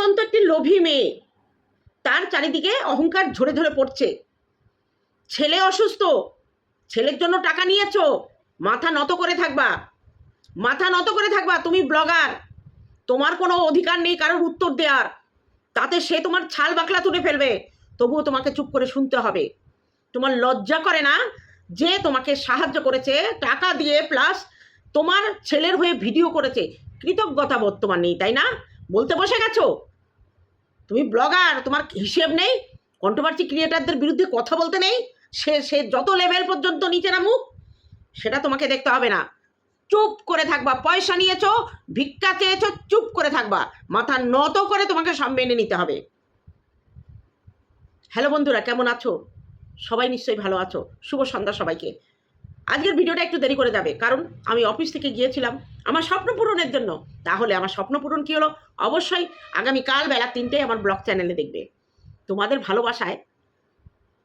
অত্যন্ত একটি লোভী মেয়ে। তার চারিদিকে অহংকার ঝরে ঝরে পড়ছে। ছেলে অসুস্থ, ছেলের জন্য টাকা নিয়েছো, মাথা নত করে থাকবা। মাথা নত করে থাকবা, তুমি ব্লগার। তোমার কোনো অধিকার নেই কারোর উত্তর দেওয়ার তাতে সে তোমার ছাল বাকলা তুলে ফেলবে। তবুও তোমাকে চুপ করে শুনতে হবে। তোমার লজ্জা করে না যে তোমাকে সাহায্য করেছে, টাকা দিয়ে প্লাস তোমার ছেলের হয়ে ভিডিও করেছে। কৃতজ্ঞতা বর্তমান নেই, তাই না? বলতে বসে গেছো? তুমি ব্লগার তোমার হিসেব নেই কন্ট্রোভার্সি ক্রিয়েটারদের বিরুদ্ধে কথা বলতে নেই, সে সে যত লেভেল পর্যন্ত নিচে নামুক, সেটা তোমাকে দেখতে হবে না। চুপ করে থাকবা, পয়সা নিয়েছ, ভিক্ষা চেয়েছো, চুপ করে থাকবা, মাথা নত করে তোমাকে সব মেনে নিতে হবে। হ্যালো বন্ধুরা, কেমন আছো? সবাই নিশ্চয়ই ভালো আছো। শুভ সন্ধ্যা সবাইকে। আজকের ভিডিওটা একটু দেরি করে যাবে, কারণ আমি অফিস থেকে গিয়েছিলাম আমার স্বপ্ন পূরণের জন্য। তাহলে আমার স্বপ্ন পূরণ কী হলো? অবশ্যই আগামীকাল বেলা তিনটেয় আমার ব্লগ চ্যানেলে দেখবে। তোমাদের ভালোবাসায়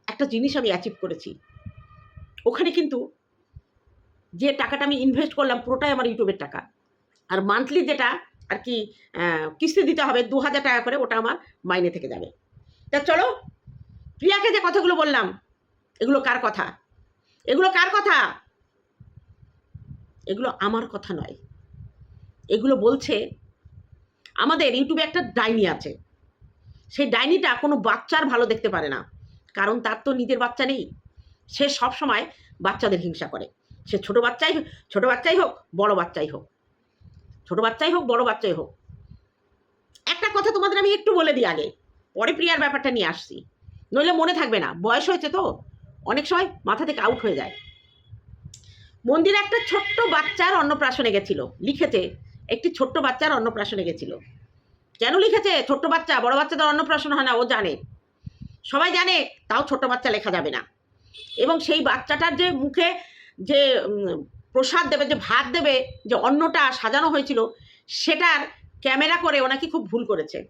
একটা জিনিস আমি অ্যাচিভ করেছি। ওখানে কিন্তু যে টাকাটা আমি ইনভেস্ট করলাম পুরোটাই আমার ইউটিউবের টাকা। আর মান্থলি যেটা আর কি কিস্তি দিতে হবে দু হাজার টাকা করে, ওটা আমার মাইনে থেকে যাবে। তা চলো, প্রিয়াকে যে কথাগুলো বললাম, এগুলো কার কথা? এগুলো কার কথা? এগুলো আমার কথা নয়। এগুলো বলছে, আমাদের ইউটিউবে একটা ডাইনি আছে। সেই ডাইনিটা কোনো বাচ্চার ভালো দেখতে পারে না। কারণ তার তো নিজের বাচ্চা নেই। সে সব সময় বাচ্চাদের হিংসা করে। সে ছোট বাচ্চাই ছোট বাচ্চাই হোক, বড় বাচ্চাই হোক। ছোট বাচ্চাই হোক, বড় বাচ্চাই হোক। একটা কথা তোমাদের আমি একটু বলে দিই আগে। পরে প্রিয়ার ব্যাপারটা নিয়ে আসছি। নইলে মনে থাকবে না। বয়স হয়েছে তো? অনেক সময় মাথা থেকে আউট হয়ে যায়। মন্দিরে একটা ছোট্ট বাচ্চার অন্নপ্রাশনে গেছিল, লিখেছে, একটি ছোট্ট বাচ্চার অন্নপ্রাশনে গেছিল। কেন লিখেছে? ছোট্ট বাচ্চা, বড় বাচ্চাদের অন্নপ্রাশন হয় না, ও জানে। সবাই জানে, তাও ছোট্ট বাচ্চা লেখা যাবে না। এবং সেই বাচ্চাটার যে মুখে যে প্রসাদ দেবে, যে ভাত দেবে, যে অন্নটা সাজানো হয়েছিল, সেটার ক্যামেরা করে ও নাকি খুব ভুল করেছে।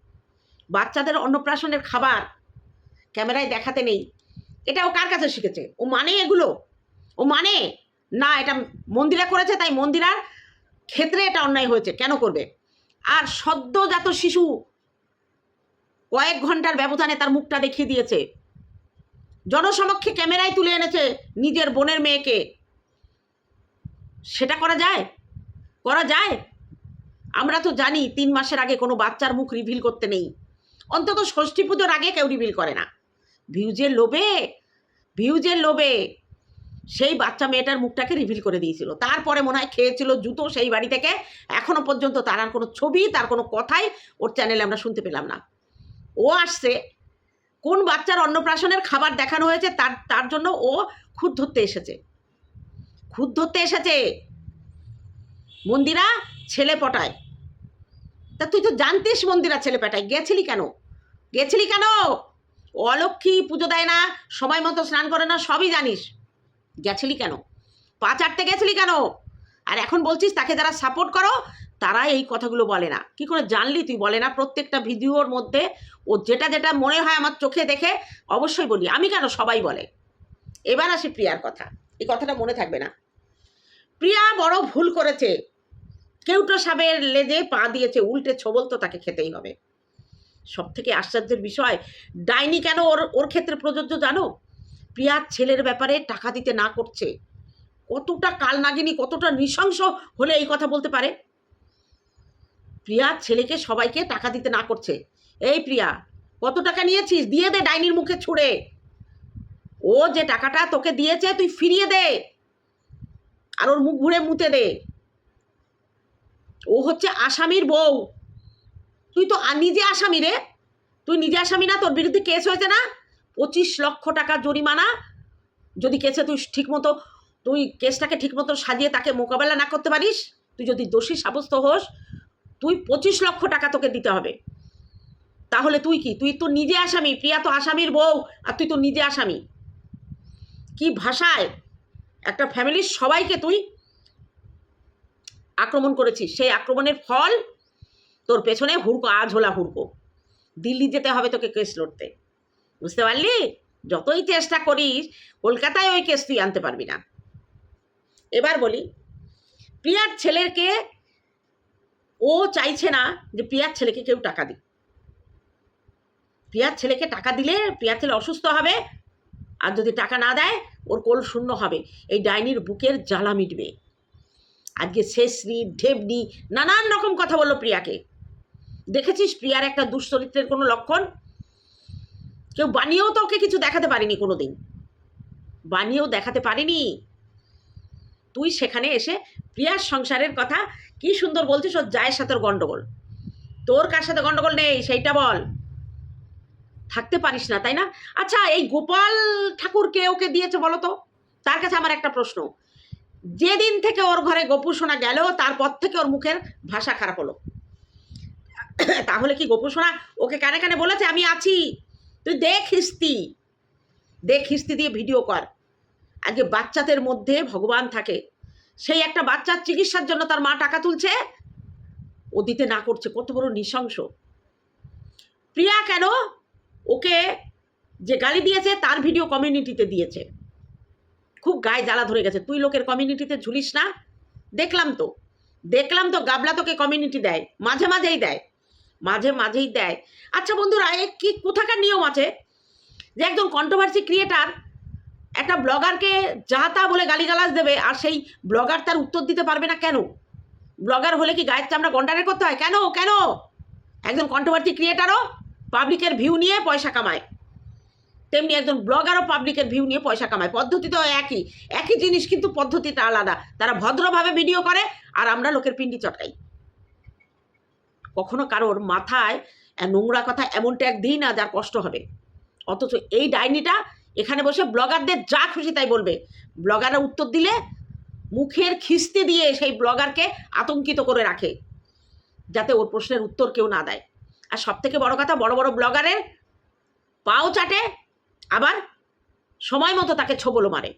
বাচ্চাদের অন্নপ্রাশনের খাবার ক্যামেরায় দেখাতে নেই। এটা ও কার কাছে শিখেছে? ও মানে এগুলো? ও মানে? না, এটা মন্দিরা করেছে, তাই মন্দিরার ক্ষেত্রে এটা অন্যায় হয়েছে। কেন করবে? আর সদ্যজাত শিশু কয়েক ঘণ্টার ব্যবধানে তার মুখটা দেখিয়ে দিয়েছে। জনসমক্ষে ক্যামেরায় তুলে এনেছে নিজের বোনের মেয়েকে। সেটা করা যায়? করা যায়? আমরা তো জানি, তিন মাসের আগে কোনো বাচ্চার মুখ রিভিল করতে নেই। অন্তত ষষ্ঠী পুজোর আগে কেউ রিভিল করে না। ভিউজের লোভে ভিউজের লোভে সেই বাচ্চা মেয়েটার মুখটাকে রিভিল করে দিয়েছিল। তারপরে মনে হয় খেয়েছিল জুতো সেই বাড়ি থেকে। এখনও পর্যন্ত তার আর কোনো ছবি, তার কোনো কথাই ওর চ্যানেলে আমরা শুনতে পেলাম না। ও আসছে, কোন বাচ্চার অন্নপ্রাশনের খাবার দেখানো হয়েছে তার তার জন্য ও খুদ ধরতে এসেছে। খুদ ধরতে এসেছে। মন্দিরা ছেলে পটায়। তা তুই তো জানতিস মন্দিরা ছেলে পেটায়। গেছিলি কেন? গেছিলি কেন? অলক্ষী পুজো দেয় না, সময় মতো স্নান করে না, সবই জানিস। গেছিলি কেন? পা চাটতে গেছিলি কেন? আর এখন বলছিস তাকে যারা সাপোর্ট করো তারা এই কথাগুলো বলে না। কি করে জানলি তুই? বলে না প্রত্যেকটা ভিডিওর মধ্যে, ও যেটা যেটা মনে হয় আমার চোখে দেখে, অবশ্যই বলি। আমি কেন সবাই বলে? এবার আসি প্রিয়ার কথা। এই কথাটা মনে থাকবে না। প্রিয়া বড় ভুল করেছে। কেউটো সাবের লেজে পা দিয়েছে, উল্টে ছবল তো তাকে খেতেই হবে। সব থেকে আশ্চর্যের বিষয়, ডাইনি কেন ওর ওর ক্ষেত্রে প্রযোজ্য জানো? প্রিয়ার ছেলের ব্যাপারে টাকা দিতে না করছে। কতটা কালনাগিনী, কতটা নৃশংস হলে এই কথা বলতে পারে? প্রিয়ার ছেলেকে সবাইকে টাকা দিতে না করছে। এই প্রিয়া, কত টাকা নিয়েছিস? দিয়ে দে ডাইনির মুখে ছুঁড়ে। ও যে টাকাটা তোকে দিয়েছে, তুই ফিরিয়ে দে। আর ওর মুখ ঘুরে মুতে দে। ও হচ্ছে আসামির বউ। তুই তো নিজে আসামি রে। তুই নিজে আসামি না, তোর বিরুদ্ধে কেস হয়েছে না? পঁচিশ লক্ষ টাকা জরিমানা। যদি কেসে তুই ঠিকমতো, তুই কেসটাকে ঠিকমতো সাজিয়ে তাকে মোকাবেলা না করতে পারিস, তুই যদি দোষী সাব্যস্ত হোস, তুই পঁচিশ লক্ষ টাকা তোকে দিতে হবে। তাহলে তুই কি? তুই তো নিজে আসামি, প্রিয়া তো আসামির বউ, আর তুই তো নিজে আসামি। কি ভাষায় একটা ফ্যামিলির সবাইকে তুই আক্রমণ করেছিস? সেই আক্রমণের ফল তোর পেছনে হুড়কো, আজ হোলা হুড়কো। দিল্লি যেতে হবে তোকে কেস লড়তে। বুঝতে পারলি? যতই চেষ্টা করিস, কলকাতায় ওই কেস তুই আনতে পারবি না। এবার বলি, প্রিয়ার ছেলেকে ও চাইছে না যে প্রিয়ার ছেলেকে কেউ টাকা দিক। প্রিয়ার ছেলেকে টাকা দিলে প্রিয়ার ছেলে অসুস্থ হবে, আর যদি টাকা না দেয়, ওর কোল শূন্য হবে। এই ডাইনির বুকের জ্বালা মিটবে। আজকে শেষরি ঢেবনি নানান রকম কথা বলল প্রিয়াকে। দেখেছিস প্রিয়ার একটা দুশ্চরিত্রের কোনো লক্ষণ? কেউ বানিয়েও তো ওকে কিছু দেখাতে পারিনি কোনো দিন বানিয়েও দেখাতে পারিনি। তুই সেখানে এসে প্রিয়ার সংসারের কথা কি সুন্দর বলছিস ওর জায়ের সাথে ওর গন্ডগোল। তোর কার সাথে গণ্ডগোল নেই, সেইটা বল। থাকতে পারিস না, তাই না? আচ্ছা এই গোপাল ঠাকুর কে ওকে দিয়েছে বলো তো? তার কাছে আমার একটা প্রশ্ন। যেদিন থেকে ওর ঘরে গোপু সোনা গেল, তারপর থেকে ওর মুখের ভাষা খারাপ হলো। তাহলে কি গোপু সোনা ওকে কানে কানে বলেছে, আমি আছি। তুই দেখ হিস্তি। দেখ হিস্তি দিয়ে ভিডিও কর। আজকে বাচ্চাদের মধ্যে ভগবান থাকে। সেই একটা বাচ্চার চিকিৎসার জন্য তার মা টাকা তুলছে, ও দিতে না করছে। কত বড় নৃশংস। প্রিয়া কেন? ওকে যে গালি দিয়েছে, তার ভিডিও কমিউনিটিতে দিয়েছে। খুব গায়ে জ্বালা ধরে গেছে। তুই লোকের কমিউনিটিতে ঝুলিস না। দেখলাম তো। দেখলাম তো গাবলা তোকে কমিউনিটি দেয়। মাঝে মাঝেই দেয়। মাঝে মাঝেই দেয়। আচ্ছা বন্ধুরা, এ কি, কোথাকার নিয়ম আছে? যে একজন কন্ট্রোভার্সি ক্রিয়েটার একটা ব্লগারকে যা তা বলে গালিগালাজ দেবে আর সেই ব্লগার তার উত্তর দিতে পারবে না কেন? ব্লগার হলে কি গায়ের চামড়া গন্ডারে করতে হয়? কেন কেন? একজন কন্ট্রোভার্সি ক্রিয়েটারও পাবলিকের ভিউ নিয়ে পয়সা কামায়। তেমনি একজন ব্লগারও পাবলিকের ভিউ নিয়ে পয়সা কামায়। পদ্ধতি তো একই। একই জিনিস কিন্তু পদ্ধতিটা আলাদা। তারা ভদ্রভাবে ভিডিও করে আর আমরা লোকের পিন্ডি চটকাই কখনো কারোর মাথায় নোংরা কথা এমনটা ট্যাগ দিই না যার কষ্ট হবে। অথচ এই ডাইনিটা এখানে বসে ব্লগারদের যা খুশি তাই বলবে। ব্লগাররা উত্তর দিলে মুখের খিস্তি দিয়ে সেই ব্লগারকে আতঙ্কিত করে রাখে, যাতে ওর প্রশ্নের উত্তর কেউ না দেয়। আর সব থেকে বড় কথা, বড় বড় ব্লগারের পাও চাটে, আবার সময় মতো তাকে ছোবলো মারে।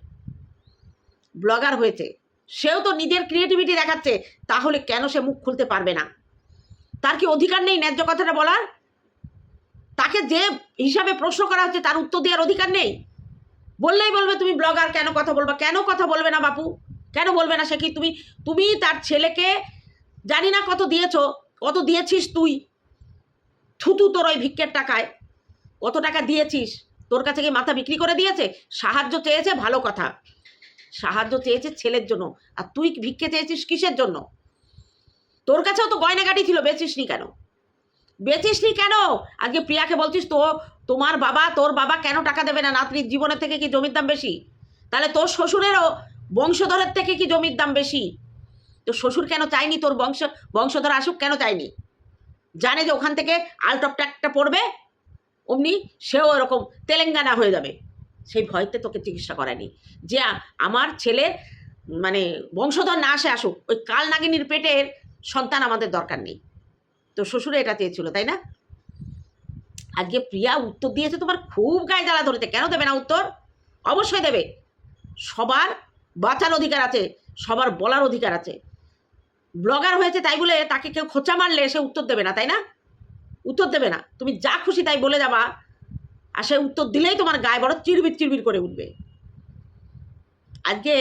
ব্লগার হয়েছে, সেও তো নিজের ক্রিয়েটিভিটি দেখাচ্ছে, তাহলে কেন সে মুখ খুলতে পারবে না? তার কি অধিকার নেই ন্যায্য কথাটা বলার? তাকে যে হিসাবে প্রশ্ন করা হচ্ছে তার উত্তর দেওয়ার অধিকার নেই। বললেই বলবে তুমি ব্লগার, কেন কথা বলবা? কেন কথা বলবে না বাপু? কেন বলবে না সে কি তুমি তুমি তার ছেলেকে জানি না কত দিয়েছ, কত দিয়েছিস তুই? থুতু তোর ওই ভিক্ষের টাকায়। কত টাকা দিয়েছিস? তোর কাছে কি মাথা বিক্রি করে দিয়েছে? সাহায্য চেয়েছে, ভালো কথা। সাহায্য চেয়েছে ছেলের জন্য। আর তুই ভিক্ষে চেয়েছিস কিসের জন্য? তোর কাছেও তো গয়নাগাটি ছিল, বেচিসনি কেন? বেচিসনি কেন? আজকে প্রিয়াকে বলছিস, তো, তোমার বাবা, তোর বাবা কেন টাকা দেবে না? নাতনির জীবনের থেকে কি জমির দাম বেশি? তাহলে তোর শ্বশুরেরও বংশধরের থেকে কি জমির দাম বেশি? তো শ্বশুর কেন চায়নি তোর বংশ, বংশধর আসুক কেন চায়নি? জানে যে ওখান থেকে আলটপ ট্যাকটা পড়বে, অমনি সেও এরকম তেলেঙ্গানা হয়ে যাবে। সেই ভয়তে তোকে চিকিৎসা করায়নি। যে আমার ছেলে মানে বংশধর না আসে, আসুক। ওই কাল নাগিনীর পেটের সন্তান আমাদের দরকার নেই। তো শ্বশুরে এটা চেয়েছিল, তাই না? আজকে প্রিয়া উত্তর দিয়েছে, তোমার খুব গায়ে জ্বালা ধরেছে। কেন দেবে না উত্তর? অবশ্যই দেবে। সবার বাঁচার অধিকার আছে, সবার বলার অধিকার আছে। ব্লগার হয়েছে তাই বলে তাকে কেউ খোঁচা মারলে সে উত্তর দেবে না, তাই না? উত্তর দেবে না। তুমি যা খুশি তাই বলে যাবা, আর সে উত্তর দিলেই তোমার গায়ে বড় চিরবির চিরবির করে উঠবে। আজকে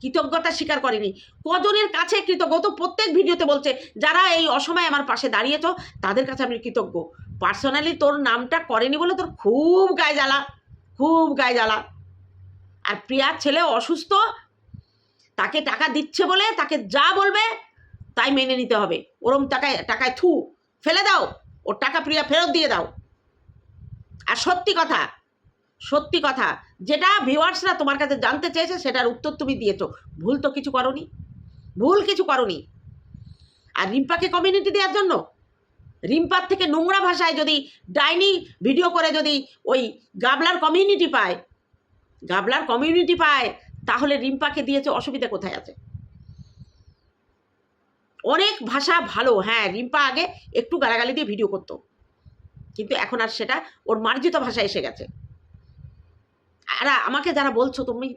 কৃতজ্ঞতা স্বীকার করেনি। কজনের কাছে কৃতজ্ঞ? তো প্রত্যেক ভিডিওতে বলছে, যারা এই অসময়ে আমার পাশে দাঁড়িয়েছ, তাদের কাছে আমি কৃতজ্ঞ। পার্সোনালি তোর নামটা করেনি বলে তোর খুব গায়ে জ্বালা, খুব গায়ে জ্বালা। আর প্রিয়ার ছেলে অসুস্থ, তাকে টাকা দিচ্ছে বলে, তাকে যা বলবে, তাই মেনে নিতে হবে। ওরম টাকায় টাকায় থু, ফেলে দাও। ওর টাকা প্রিয়া ফেরত দিয়ে দাও। আর সত্যি কথা সত্যি কথা, যেটা ভিউয়ার্সরা তোমার কাছে জানতে চেয়েছে সেটার উত্তর তুমি দিয়েছ। ভুল তো কিছু করনি। ভুল কিছু করনি। আর রিম্পাকে কমিউনিটি দেওয়ার জন্য? রিম্পার থেকে নোংরা ভাষায় যদি ডাইনি ভিডিও করে যদি ওই গাবলার কমিউনিটি পায়, গাবলার কমিউনিটি পায়, তাহলে রিম্পাকে দিয়েছে অসুবিধা কোথায় আছে? অনেক ভাষা ভালো হ্যাঁ রিম্পা আগে একটু গালাগালি দিয়ে ভিডিও করতো। কিন্তু এখন আর সেটা ওর মার্জিত ভাষা এসে গেছে। আর, আমাকে যারা বলছো, তুমি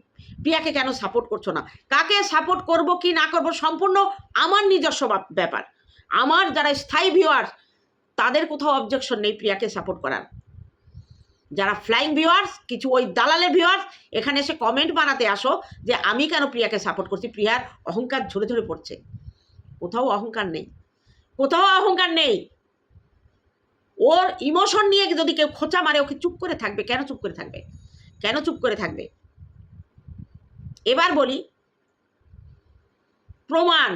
প্রিয়াকে কেন সাপোর্ট করছ না? কাকে সাপোর্ট করব, কি না করব, সম্পূর্ণ আমার নিজস্ব ব্যাপার। আমার যারা স্থায়ী ভিউয়ার্স তাদের কোথাও অবজেকশন নেই প্রিয়াকে সাপোর্ট করার। যারা ফ্লাইং ভিউয়ার্স কিছু ওই দালালের ভিউয়ার্স এখানে এসে কমেন্ট বানাতে আসো যে, আমি কেন প্রিয়াকে সাপোর্ট করছি? প্রিয়ার অহংকার ঝরে ঝরে পড়ছে। কোথাও অহংকার নেই। কোথাও অহংকার নেই। ওর ইমোশন নিয়ে যদি কেউ খোঁচা মারে ওকে চুপ করে থাকবে? কেন চুপ করে থাকবে? কেন চুপ করে থাকবে? এবার বলি, প্রমাণ।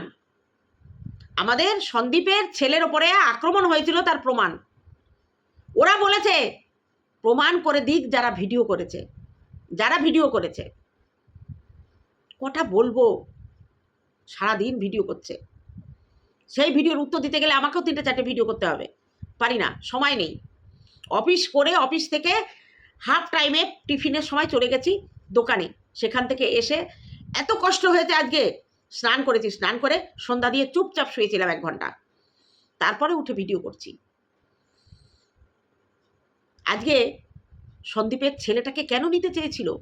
আমাদের সন্দীপের ছেলের ওপরে আক্রমণ হয়েছিল তার প্রমাণ। ওরা বলেছে, প্রমাণ করে দিক যারা ভিডিও করেছে। যারা ভিডিও করেছে। কটা বলব? সারাদিন ভিডিও করছে। সেই ভিডিওর উত্তর দিতে গেলে আমাকেও তিনটে চারটে ভিডিও করতে হবে। পারি না, সময় নেই। অফিস করে অফিস থেকে হাফ টাইমে টিফিনের সময় চলে গেছি দোকানে। সেখান থেকে এসে এত কষ্ট হয়েছে আজকে। স্নান করেছি, স্নান করে সন্ধ্যা দিয়ে চুপচাপ শুয়েছিলাম এক ঘণ্টা। তারপরে উঠে ভিডিও করছি। আজকে সন্দীপের ছেলেটাকে কেন নিতে চেয়েছিল?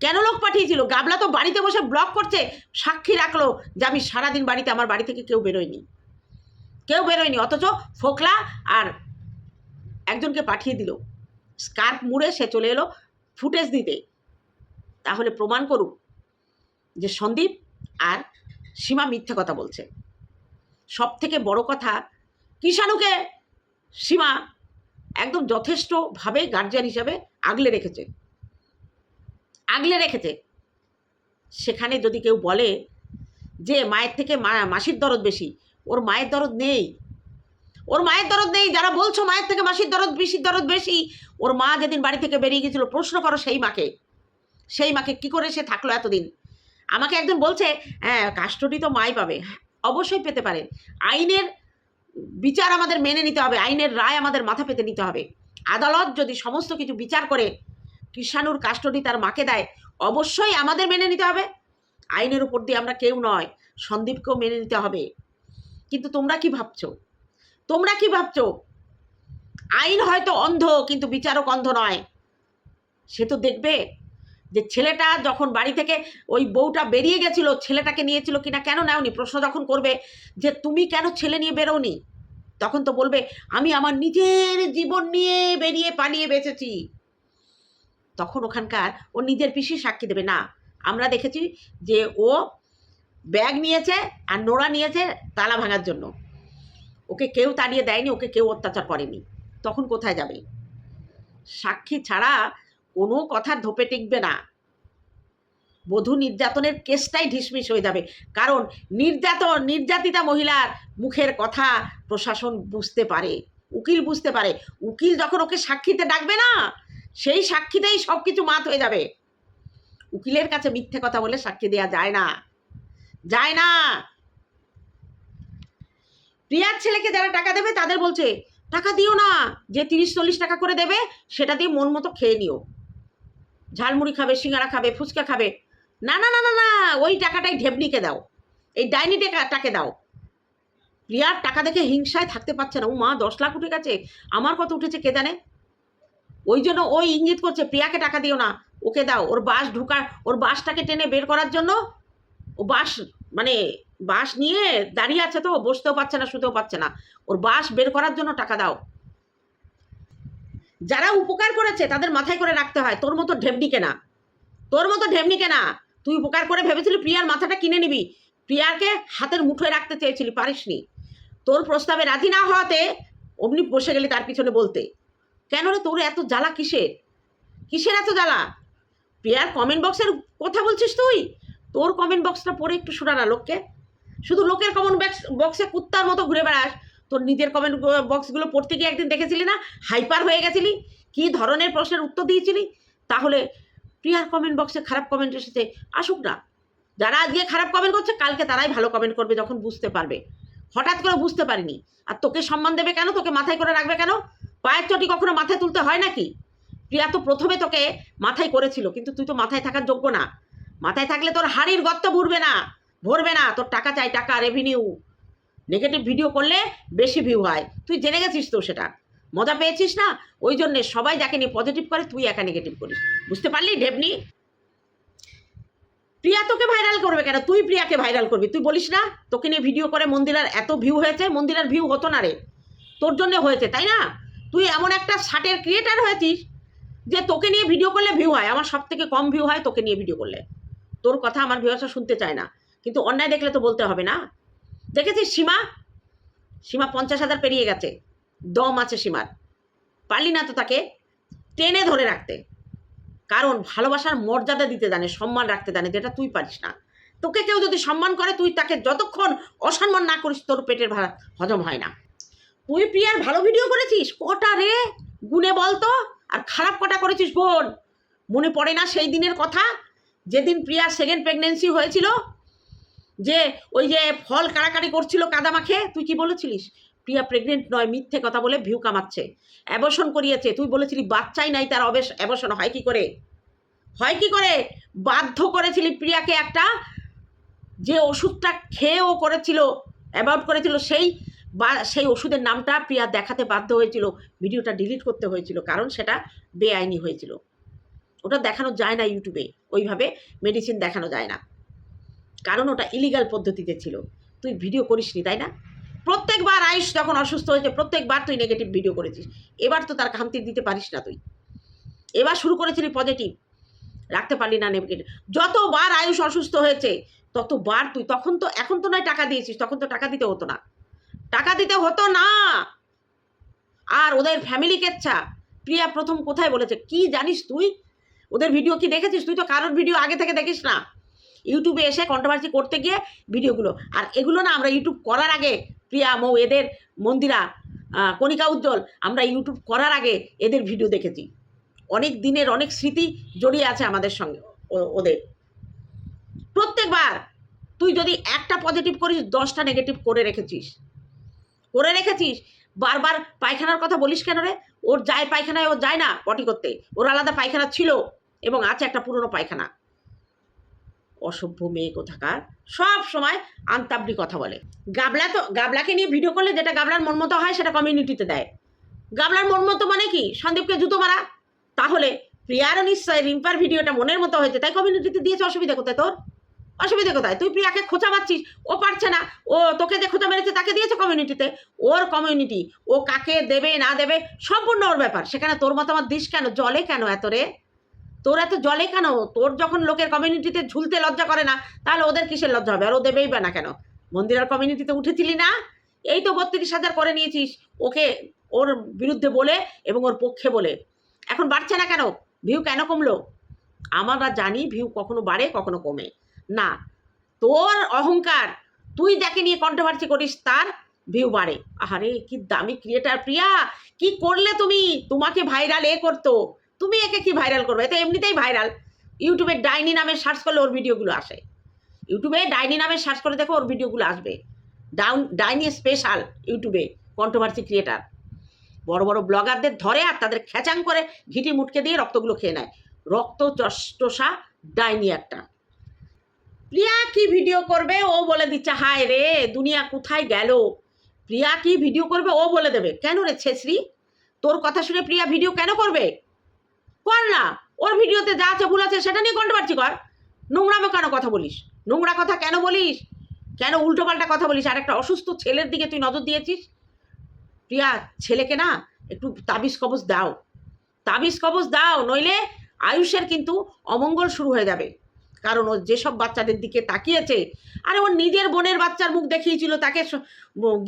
কেন লোক পাঠিয়েছিল? গাবলা তো বাড়িতে বসে ব্লক করছে, সাক্ষী রাখল যে আমি সারাদিন বাড়িতে, আমার বাড়ি থেকে কেউ বেরোয়নি। কেউ বেরোয়নি, অথচ ফোকলা আর একজনকে পাঠিয়ে দিল। স্কার্ফ মুড়ে সে চলে এলো ফুটেজ দিতে। তাহলে প্রমাণ করুক যে সন্দীপ আর সীমা মিথ্যে কথা বলছে। সব থেকে বড় কথা, কিষাণুকে সীমা একদম যথেষ্টভাবে গার্জিয়ান হিসাবে আগলে রেখেছে। আগলে রেখেছে। সেখানে যদি কেউ বলে যে মায়ের থেকে মা, মাসির দরদ বেশি, ওর মায়ের দরদ নেই ওর মায়ের দরদ নেই, যারা বলছো মায়ের থেকে মাসির দরদ বেশি দরদ বেশি, ওর মা যেদিন বাড়ি থেকে বেরিয়ে গেছিল, প্রশ্ন করো সেই মাকে। সেই মাকে কি করে সে থাকল এতদিন? আমাকে একজন বলছে হ্যাঁ কাস্টডি তো মাই পাবে। অবশ্যই পেতে পারে। আইনের বিচার আমাদের মেনে নিতে হবে, আইনের রায় আমাদের মাথা পেতে নিতে হবে। আদালত যদি সমস্ত কিছু বিচার করে, কৃষাণুর কাস্টডি তার মাকে দেয়, অবশ্যই আমাদের মেনে নিতে হবে। আইনের উপর দিয়ে আমরা কেউ নয়, সন্দীপকেও মেনে নিতে হবে। কিন্তু তোমরা কি ভাবছ? তোমরা কি ভাবছ? আইন হয়তো অন্ধ, কিন্তু বিচারক অন্ধ নয়। সে তো দেখবে যে ছেলেটা যখন বাড়ি থেকে ওই বউটা বেরিয়ে গেছিল, ছেলেটাকে নিয়েছিল কিনা কেন নেওনি? প্রশ্ন যখন করবে যে, তুমি কেন ছেলে নিয়ে বেরোনি তখন তো বলবে, আমি আমার নিজের জীবন নিয়ে বেরিয়ে পালিয়ে বেঁচেছি। তখন ওখানকার ও নিজের পিসি সাক্ষী দেবে, না, আমরা দেখেছি যে ও ব্যাগ নিয়েছে আর নোড়া নিয়েছে তালা ভাঙার জন্য। ওকে কেউ তাড়িয়ে দেয়নি, ওকে কেউ অত্যাচার করেনি। তখন কোথায় যাবে? সাক্ষী ছাড়া কোনো কথার ধোপে টিকবে না। বধূ নির্যাতনের কেসটাই ঢিসমিস হয়ে যাবে। কারণ নির্যাতন, নির্যাতিতা মহিলার মুখের কথা প্রশাসন বুঝতে পারে, উকিল বুঝতে পারে। উকিল যখন ওকে সাক্ষীতে ডাকবে না, সেই সাক্ষীতেই সব কিছু মাত হয়ে যাবে। উকিলের কাছে মিথ্যে কথা বলে সাক্ষী দেওয়া যায় না। যায় না। প্রিয়ার ছেলেকে যারা টাকা দেবে, তাদের বলছে, টাকা দিও না, যে তিরিশ চল্লিশ টাকা করে দেবে, সেটা দিয়ে মন মতো খেয়ে নিও। ঝালমুড়ি খাবে, সিঙ্গারা খাবে, ফুচকা খাবে। না না না না না, ওই টাকাটাই ঢেবনিকে দাও। এই ডাইনি টাকাটাকে দাও। প্রিয়ার টাকা দেখে হিংসায় থাকতে পারছে না। ও মা, দশ লাখ উঠে গেছে। আমার কত উঠেছে কে জানে? ওই জন্য ওই ইঙ্গিত করছে, প্রিয়াকে টাকা দিও না, ওকে দাও। ওর বাস ঢুকা ওর বাসটাকে টেনে বের করার জন্য ও বাস মানে বাস নিয়ে দাঁড়িয়ে আছে তো, বসতেও পারছে না, শুতেও পারছে না। ওর বাস বের করার জন্য টাকা দাও। যারা উপকার করেছে, তাদের মাথায় করে রাখতে হয়, তোর মতো ঢেবনি কেনা। তোর মতো ঢেবনি কেনা। তুই উপকার করে ভেবেছিলি প্রিয়ার মাথাটা কিনে নিবি। প্রিয়াকে হাতের মুঠোয় রাখতে চেয়েছিলি, পারিসনি। তোর প্রস্তাবে রাজি না হওয়াতে অমনি বসে গেলি তার পিছনে বলতে। কেন রে তোর এত জ্বালা কিসের? কিসের এত জ্বালা? প্রিয়ার কমেন্ট বক্সের কথা বলছিস তুই? তোর কমেন্ট বক্সটা পড়ে একটু শোনা না লোককে। শুধু লোকের কমেন্ট বক্স বক্সে কুত্তার মতো ঘুরে বেড়াস। তোর নিজের কমেন্ট বক্সগুলো পড়তে গিয়ে একদিন দেখেছিলি না? হাইপার হয়ে গেছিলি? কি ধরনের প্রশ্নের উত্তর দিয়েছিলি? তাহলে প্রিয়ার কমেন্ট বক্সে খারাপ কমেন্ট এসেছে, আসুক না। যারা আজকে খারাপ কমেন্ট করছে, কালকে তারাই ভালো কমেন্ট করবে যখন বুঝতে পারবে। হঠাৎ করে বুঝতে পারিনি। আর তোকে সম্মান দেবে কেন? তোকে মাথায় করে রাখবে কেন? পায়ের চটি কখনো মাথায় তুলতে হয় নাকি? প্রিয়া তো প্রথমে তোকে মাথায় করেছিল, কিন্তু তুই তো মাথায় থাকার যোগ্য না। মাথায় থাকলে তোর হাড়ির গর্ত ভরবে না ভরবে না। তোর টাকা চাই, টাকা রেভিনিউ নেগেটিভ ভিডিও করলে বেশি ভিউ হয়। তুই জেনে গেছিস তো সেটা। মজা পেয়েছিস না? ওই জন্যে সবাই যাকে নিয়ে পজিটিভ করে, তুই একা নেগেটিভ করিস। বুঝতে পারলি ঢেবনি প্রিয়া তোকে ভাইরাল করবে কেন? তুই প্রিয়াকে ভাইরাল করবি। তুই বলিস না, তোকে নিয়ে ভিডিও করে মন্দিরার এত ভিউ হয়েছে, মন্দিরার ভিউ হতো না রে। তোর জন্য হয়েছে, তাই না? তুই এমন একটা শার্টের ক্রিয়েটার হয়েছিস যে তোকে নিয়ে ভিডিও করলে ভিউ হয়। আমার সব থেকে কম ভিউ হয় তোকে নিয়ে ভিডিও করলে। তোর কথা আমার ভিউয়ার্সরা শুনতে চায় না। কিন্তু অন্যায় দেখলে তো বলতে হবে না। দেখেছিস সীমা? সীমা পঞ্চাশ হাজার পেরিয়ে গেছে। দম আছে সীমার। পারলি না তো তাকে টেনে ধরে রাখতে। কারণ ভালোবাসার মর্যাদা দিতে জানে, সম্মান রাখতে জানে যেটা তুই পারিস না। তোকে কেউ যদি সম্মান করে, তুই তাকে যতক্ষণ অসম্মান না করিস, তোর পেটের ভাড়া হজম হয় না। তুই প্রিয়ার ভালো ভিডিও করেছিস? কটা রে? গুনে বলতো? আর খারাপ কটা করেছিস বোন মনে পড়ে না সেই দিনের কথা? যেদিন প্রিয়ার সেকেন্ড প্রেগনেন্সি হয়েছিল, যে ওই যে ফল কাড়াকাড়ি করছিল কাদা মাখে, তুই কি বলেছিলিস? প্রিয়া প্রেগনেন্ট নয়, মিথ্যে কথা বলে ভিউ কামাচ্ছে অ্যাবর্শন করিয়েছে। তুই বলেছিলি বাচ্চাই নাই, তার অবেশ অ্যাবর্শন হয় কি করে? হয় কি করে? বাধ্য করেছিলি প্রিয়াকে একটা যে ওষুধটা খেয়ে ও করেছিল অ্যাভয়েড করেছিল, সেই বা, সেই ওষুধের নামটা প্রিয়া দেখাতে বাধ্য হয়েছিল, ভিডিওটা ডিলিট করতে হয়েছিল, কারণ সেটা বেআইনি হয়েছিল। ওটা দেখানো যায় না ইউটিউবে। ওইভাবে মেডিসিন দেখানো যায় না। কারণ ওটা ইলিগাল পদ্ধতিতে ছিল। তুই ভিডিও করিসনি, তাই না? প্রত্যেকবার আয়ুষ যখন অসুস্থ হয়েছে, প্রত্যেকবার তুই নেগেটিভ ভিডিও করেছিস। এবার তো তার খামতি দিতে পারিস না তুই। এবার শুরু করেছিলি পজিটিভ রাখতে পারলি না নেগেটিভ যতবার আয়ুষ অসুস্থ হয়েছে, ততবার তুই, তখন তো, এখন তো নয় টাকা দিয়েছিস, তখন তো টাকা দিতে হতো না। টাকা দিতে হতো না! আর ওদের ফ্যামিলি কেচ্ছা। প্রিয়া প্রথম কোথায় বলেছে, কি জানিস তুই? ওদের ভিডিও কি দেখেছিস? তুই তো কারোর ভিডিও আগে থেকে দেখিস না। ইউটিউবে এসে কন্ট্রোভার্সি করতে গিয়ে ভিডিওগুলো আর এগুলো না আমরা ইউটিউব করার আগে প্রিয়া, মৌ, এদের মন্দিরা কণিকা উজ্জ্বল, আমরা ইউটিউব করার আগে এদের ভিডিও দেখেছি। অনেক দিনের অনেক স্মৃতি জড়িয়ে আছে আমাদের সঙ্গে ওদের। প্রত্যেকবার তুই যদি একটা পজিটিভ করিস, দশটা নেগেটিভ করে রেখেছিস। করে রেখেছিস, বারবার পায়খানার কথা বলিস কেন রে? ওর যায় পায়খানায়, ও যায় না পটি করতে। ওর আলাদা পায়খানা ছিল। এবং আছে একটা পুরনো পায়খানা। অসভ্য মেয়ে কোথাকার। সব সময় আন্তাবড়ি কথা বলে। গাবলা তো, গাবলাকে নিয়ে ভিডিও করলে যেটা গাবলার মন মতো হয় সেটা কমিউনিটিতে দেয়। গাবলার মন মতো মানে কি? সন্দীপকে জুতো মারা। তাহলে প্রিয়ারও নিশ্চয় রিম্পার ভিডিওটা মনের মতো হয়েছে, তাই কমিউনিটিতে দিয়েছে অসুবিধা কোথায় তোর? অসুবিধা কোথায়? তুই প্রিয়াকে খোঁচা মারছিস, ও পারছে না। ও তোকে যে খোঁচা মেরেছে তাকে দিয়েছে কমিউনিটিতে ওর কমিউনিটি ও কাকে দেবে না দেবে, সম্পূর্ণ ওর ব্যাপার। সেখানে তোর মতামত দিস কেন? জলে কেন এত রে? তোর এত জলে কেন? তোর যখন লোকের কমিউনিটিতে ঝুলতে লজ্জা করে না, তাহলে ওদের কিসের লজ্জা হবে? আর ও দেবেই বা না কেন? মন্দিরের কমিউনিটিতে উঠেছিলি না? এই তো বত্রিশ হাজার করে নিয়েছিস, ওকে ওর বিরুদ্ধে বলে এবং ওর পক্ষে বলে। এখন বাড়ছে না কেন? ভিউ কেন কমলো? আমরা জানি ভিউ কখনো বাড়ে, কখনো কমে। না, তোর অহংকার, তুই যাকে নিয়ে কন্ট্রোভার্সি করিস, তার ভিউ বাড়ে। আরে কি দামি ক্রিয়েটার প্রিয়া! কি করলে তুমি? তোমাকে ভাইরাল এ করতো। তুমি একে কি ভাইরাল করবে? এ তো এমনিতেই ভাইরাল ইউটিউবে ডাইনি নামে সার্চ করলে ওর ভিডিওগুলো আসে। ইউটিউবে ডাইনি নামে সার্চ করে দেখো ওর ভিডিওগুলো আসবে। ডাউন, ডাইনি স্পেশাল ইউটিউবে কন্ট্রোভার্সি ক্রিয়েটার বড় বড় ব্লগারদের ধরে আর তাদের খেচাং করে ঘিটি মুটকে দিয়ে রক্তগুলো খেয়ে নেয়। রক্ত চষ্টসা ডাইনি একটা। প্রিয়া কি ভিডিও করবে? ও বলে দিচ্ছে, হায় রে, দুনিয়া কোথায় গেল? প্রিয়া কি ভিডিও করবে? ও বলে দেবে। কেন রে ছেশ্রী তোর কথা শুনে প্রিয়া ভিডিও কেন করবে? কর না। ওর ভিডিওতে যা আছে ভুল আছে সেটা নিয়ে কন্ট্রোভার্সি কর। নোংরামো কেন কথা বলিস? নোংরা কথা কেন বলিস? কেন উল্টোপাল্টা কথা বলিস? আর একটা অসুস্থ ছেলের দিকে তুই নজর দিয়েছিস? প্রিয়া, ছেলেকে না একটু তাবিজ কবজ দাও। তাবিজ কবজ দাও, নইলে আয়ুষের কিন্তু অমঙ্গল শুরু হয়ে যাবে। কারণ ও যেসব বাচ্চাদের দিকে তাকিয়েছে, আরে ওর নিজের বোনের বাচ্চার মুখ দেখিয়েছিল, তাকে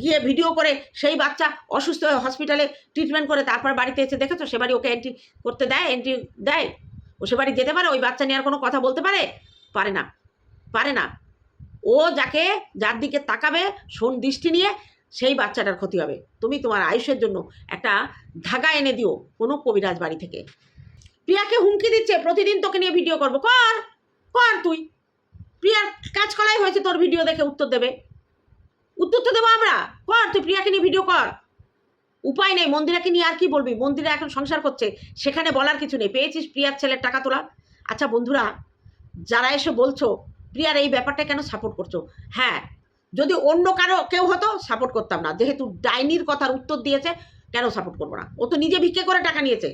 গিয়ে ভিডিও করে সেই বাচ্চা অসুস্থ হয়ে হসপিটালে ট্রিটমেন্ট করে তারপর বাড়িতে এসে দেখেছ, সে বাড়ি ওকে এন্ট্রি করতে দেয় এন্ট্রি দেয়, ও সে বাড়ি যেতে পারে, ওই বাচ্চা নিয়ে আর কোনো কথা বলতে পারে? পারে না পারে না। ও যাকে যার দিকে তাকাবে, শোন দৃষ্টি নিয়ে, সেই বাচ্চাটার ক্ষতি হবে। তুমি তোমার আয়ুষের জন্য একটা ধাগা এনে দিও কোনো কবিরাজ বাড়ি থেকে। প্রিয়াকে হুমকি দিচ্ছে, প্রতিদিন তোকে নিয়ে ভিডিও করব, কর। কর তুই। প্রিয়ার কাজ করাই হয়েছে তোর ভিডিও দেখে উত্তর দেবে। উত্তর তো দেবো আমরা। কর, তুই প্রিয়াকে নিয়ে ভিডিও কর। উপায় নেই, মন্দিরাকে নিয়ে আর কি বলবি? মন্দিরা এখন সংসার করছে, সেখানে বলার কিছু নেই। পেয়েছিস প্রিয়ার ছেলের টাকা তোলা আচ্ছা বন্ধুরা, যারা এসে বলছো, প্রিয়ার এই ব্যাপারটা কেন সাপোর্ট করছ? হ্যাঁ যদি অন্য কারও কেউ হতো সাপোর্ট করতাম না। যেহেতু ডাইনির কথার উত্তর দিয়েছে, কেন সাপোর্ট করব না? ও তো নিজে ভিক্ষে করে টাকা নিয়েছে।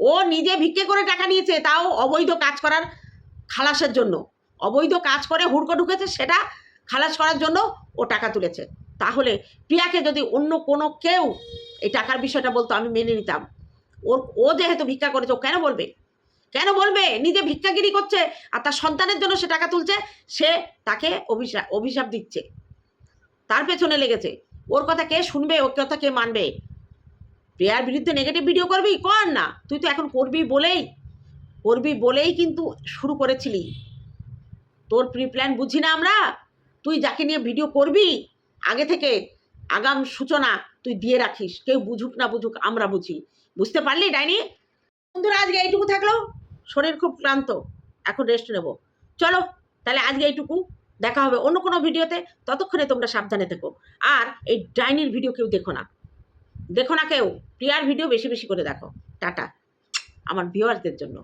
ও নিজে ভিক্ষে করে টাকা নিয়েছে, তাও অবৈধ কাজ করার খালাসের জন্য। অবৈধ কাজ করে হুড়কো ঢুকেছে, সেটা খালাস করার জন্য ও টাকা তুলেছে। তাহলে প্রিয়াকে যদি অন্য কোনো কেউ এই টাকার বিষয়টা বলতো, আমি মেনে নিতাম। ওর, ও যেহেতু ভিক্ষা করেছে, ও কেন বলবে? কেন বলবে? নিজে ভিক্ষাগিরি করছে, আর তার সন্তানের জন্য সে টাকা তুলছে, সে তাকে অভিশাপ অভিশাপ দিচ্ছে। তার পেছনে লেগেছে। ওর কথা কে শুনবে, ওর কথা কে মানবে? প্রিয়ার বিরুদ্ধে নেগেটিভ ভিডিও করবি? কর না। তুই তো এখন করবি বলেই করবি বলেই কিন্তু শুরু করেছিলি। তোর প্রি প্ল্যান বুঝি না আমরা? তুই যাকে নিয়ে ভিডিও করবি, আগে থেকে আগাম সূচনা তুই দিয়ে রাখিস। কেউ বুঝুক না বুঝুক, আমরা বুঝি। বুঝতে পারলি, ডাইনি? বন্ধুরা, আজকে এইটুকু থাকল। শরীর খুব ক্লান্ত। এখন রেস্ট নেব। চলো, তাহলে আজকে এইটুকু। দেখা হবে অন্য কোনো ভিডিওতে। ততক্ষণে তোমরা সাবধানে থেকো। আর এই ডাইনির ভিডিও কেউ দেখো না। দেখো না কেউ। প্রিয়ার ভিডিও বেশি বেশি করে দেখো। টাটা। আমার ভিউয়ার্সদের জন্য।